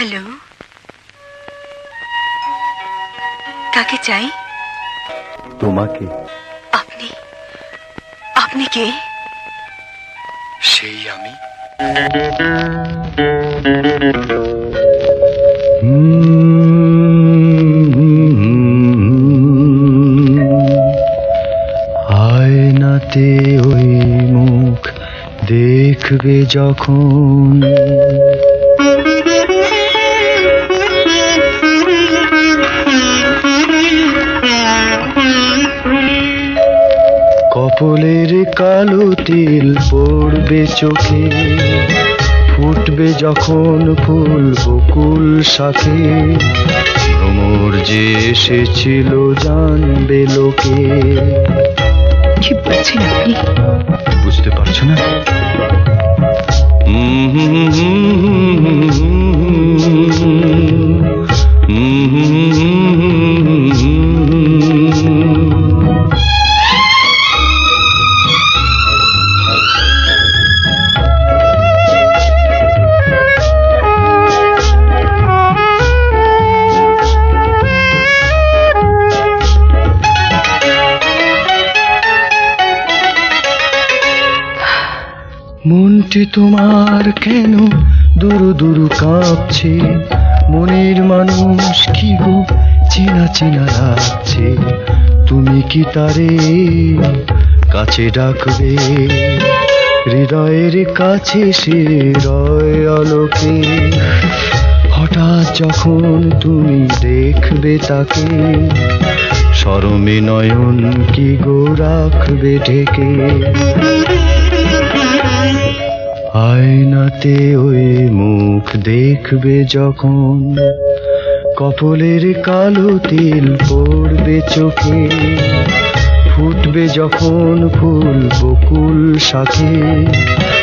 Hello? কাকে চাই? তোমাকে। আপনি? আপনি কে? সেই আমি। আয়নাতে ওই মুখ দেখবে যখন কপলের কালো তিল পড়বে চোখে ফুটবে যখন ফুল বকুল সাথে ভ্রমর যে এসেছিল জানবে লোকে। কি বলছেন আপনি? বুঝতে পারছ না? মনটি তোমার কেন দুরু দুরু কাঁপছে? মনের মানুষ কি গো? চেনা চেনা লাগছে। তুমি কি তারে কাছে ডাকবে? হৃদয়ের কাছে সে রয় আলোকে। হঠাৎ যখন তুমি দেখবে তাকে সরমে নয়ন কি গো রাখবে ঢেকে? আয়নাতে ওই মুখ দেখবে যখন কপলের কালো তিল পড়বে চোখে ফুটবে যখন ফুল বকুল শাখে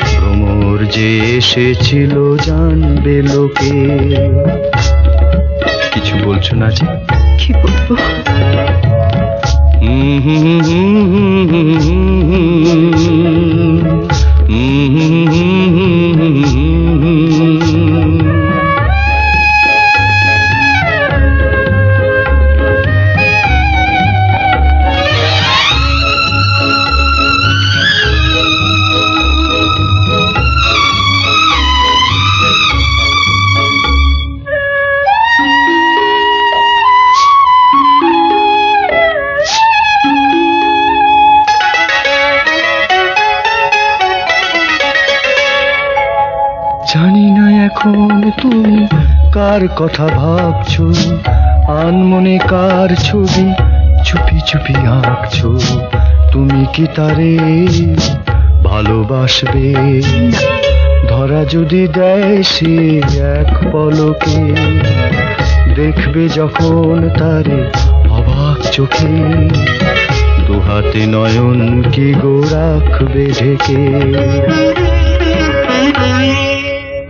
ভ্রমর যে এসেছিল জানবে লোকে কিছু বলছো না যে কি বলব জানি না এখন তুমি কার কথা ভাবছ। আনমনে কার ছবি চুপি চুপি আঁকছো। তুমি কি তারে ভালোবাসবে? ধরা যদি দেয় সে এক পলকে, দেখবে যখন তারে অবাক চোখে। দুহাতে নয়ন কি গো রাখবে ঢেকে।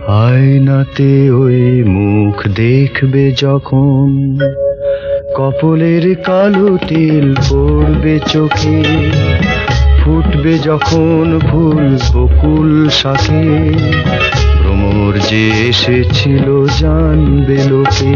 আয়নাতে ওই মুখ দেখবে যখন। কপলের কালো তিল পড়বে চোখে, ফুটবে যখন ফুল বকুল শাখে ভ্রমর যে এসেছিল জানবে লোকে।